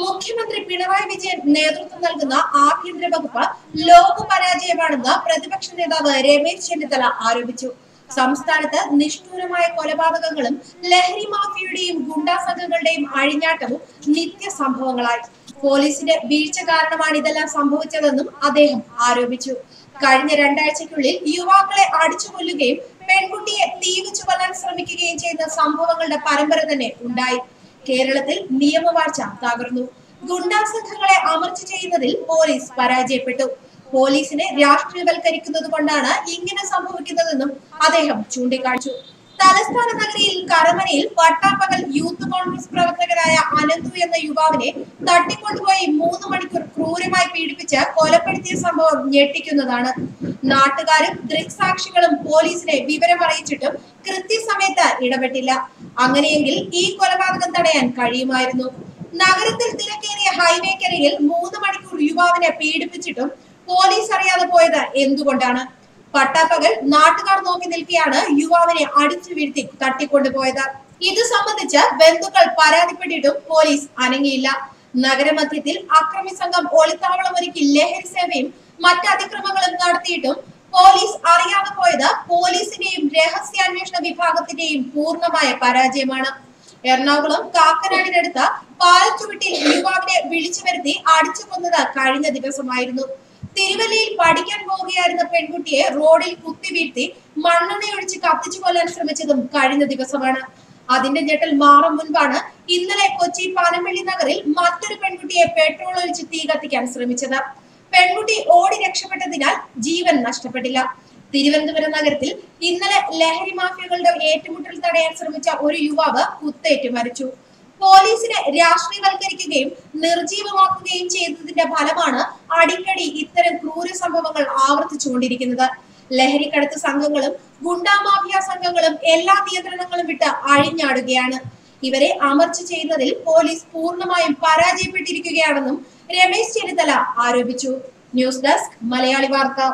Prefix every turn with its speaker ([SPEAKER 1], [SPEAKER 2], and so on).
[SPEAKER 1] മുഖ്യമന്ത്രി പിണറായി വിജയൻ നേതൃത്വം നൽകുന്ന ആഭ്യന്തര വകുപ്പ് ലോക പരാജയമാണെന്ന് പ്രതിപക്ഷ നേതാവ് രമേശ് ചെന്നിത്തല ആരോപിച്ചു സംസ്ഥാനത്ത് നിഷ്ഠൂരമായ കൊലപാതകങ്ങളും ലഹരി മാഫിയുടെയും ഗുണ്ടാ സംഘങ്ങളുടെയും അഴിഞ്ഞാട്ടവും നിത്യ സംഭവങ്ങളായി പോലീസിന്റെ വീഴ്ച കാരണമാണ് ഇതെല്ലാം സംഭവിച്ചതെന്നും അദ്ദേഹം ആരോപിച്ചു കഴിഞ്ഞ രണ്ടാഴ്ചക്കുള്ളിൽ യുവാക്കളെ അടിച്ചു കൊല്ലുകയും പെൺകുട്ടിയെ തീ കൊല്ലാൻ ശ്രമിക്കുകയും ചെയ്യുന്ന സംഭവങ്ങളുടെ പരമ്പര തന്നെ ഉണ്ടായി കേരളത്തിൽ നിയമവാഴ്ച തകർന്നു ഗുണ്ടാ സംഘങ്ങളെ അമർച്ച ചെയ്യുന്നതിൽ പോലീസ് പരാജയപ്പെട്ടു പോലീസിനെ രാഷ്ട്രീയവൽക്കരിക്കുന്നത് കൊണ്ടാണ് ഇങ്ങനെ സംഭവിക്കുന്നതെന്നും അദ്ദേഹം ചൂണ്ടിക്കാണിച്ചു തലസ്ഥാന നഗരിയിൽ കറമനയിൽ പട്ടാപ്പകൽ യൂത്ത് കോൺഗ്രസ് പ്രവർത്തകരായ അനന്തു എന്ന യുവാവിനെ തട്ടിക്കൊണ്ടുപോയി മൂന്ന് മണിക്കൂർ ക്രൂരമായി പീഡിപ്പിച്ച് കൊലപ്പെടുത്തിയ സംഭവം ഞെട്ടിക്കുന്നതാണ് നാട്ടുകാരും ദൃക്സാക്ഷികളും പോലീസിനെ വിവരം അറിയിച്ചിട്ടും കൃത്യസമയത്ത് ഇടപെട്ടില്ല അങ്ങനെയെങ്കിൽ ഈ കൊലപാതകം തടയാൻ കഴിയുമായിരുന്നു നഗരത്തിൽ തിരക്കേറിയ ഹൈവേക്കരയിൽ മൂന്ന് മണിക്കൂർ യുവാവിനെ പീഡിപ്പിച്ചിട്ടും പോലീസ് അറിയാതെ പോയത് എന്തുകൊണ്ടാണ് പട്ടാപ്പകൽ നാട്ടുകാർ നോക്കി നിൽക്കെയാണ് യുവാവിനെ അടിച്ചു വീഴ്ത്തി തട്ടിക്കൊണ്ടുപോയത് ഇത് സംബന്ധിച്ച് ബന്ധുക്കൾ പരാതിപ്പെട്ടിട്ടും പോലീസ് അനങ്ങിയില്ല നഗരമധ്യത്തിൽ അക്രമി സംഘം ഒളിത്താവളം ഒരുക്കി ലഹരി സേവയും മറ്റ് അതിക്രമങ്ങളും നടത്തിയിട്ടും പോലീസ് അറിയാതെ പോയത് പോലീസിന്റെയും രഹസ്യാന്വേഷണ വിഭാഗത്തിന്റെയും പൂർണ്ണമായ പരാജയമാണ് എറണാകുളം കാക്കനാടിനടുത്ത പാലച്ചുവിട്ടിൽ യുവാവിനെ വിളിച്ചു വരുത്തി അടിച്ചു കൊന്നത് കഴിഞ്ഞ ദിവസമായിരുന്നു തിരുവല്ലയിൽ പഠിക്കാൻ പോവുകയായിരുന്ന പെൺകുട്ടിയെ റോഡിൽ കുത്തിവീഴ്ത്തി മണ്ണെണ്ണയൊഴിച്ച് കത്തിച്ചു കൊല്ലാൻ ശ്രമിച്ചതും കഴിഞ്ഞ ദിവസമാണ് അതിന്റെ ഞെട്ടൽ മാറും മുൻപാണ് ഇന്നലെ കൊച്ചി പനമ്പള്ളി നഗറിൽ മറ്റൊരു പെൺകുട്ടിയെ പെട്രോൾ ഒഴിച്ച് തീ കത്തിക്കാൻ ശ്രമിച്ചത് പെൺകുട്ടി ഓടി രക്ഷപ്പെട്ടതിനാൽ ജീവൻ നഷ്ടപ്പെട്ടില്ല തിരുവനന്തപുരം നഗരത്തിൽ ഇന്നലെ ലഹരി മാഫിയകളുടെ ഏറ്റുമുട്ടൽ തടയാൻ ശ്രമിച്ച ഒരു യുവാവ് കുത്തേറ്റ് മരിച്ചു പോലീസിനെ രാഷ്ട്രീയവൽക്കരിക്കുകയും നിർജീവമാക്കുകയും ചെയ്തതിന്റെ ഫലമാണ് അടിക്കടി ഇത്തരം ക്രൂര സംഭവങ്ങൾ ആവർത്തിച്ചുകൊണ്ടിരിക്കുന്നത് ലഹരിക്കടത്ത് സംഘങ്ങളും ഗുണ്ടാ മാഫിയ സംഘങ്ങളും എല്ലാ നിയന്ത്രണങ്ങളും വിട്ട് അഴിഞ്ഞാടുകയാണ് ഇവരെ അമർച്ച ചെയ്യുന്നതിൽ പോലീസ് പൂർണ്ണമായും പരാജയപ്പെട്ടിരിക്കുകയാണെന്നും രമേശ് ചെന്നിത്തല ആരോപിച്ചു ന്യൂസ് ഡെസ്ക് മലയാളി വാർത്ത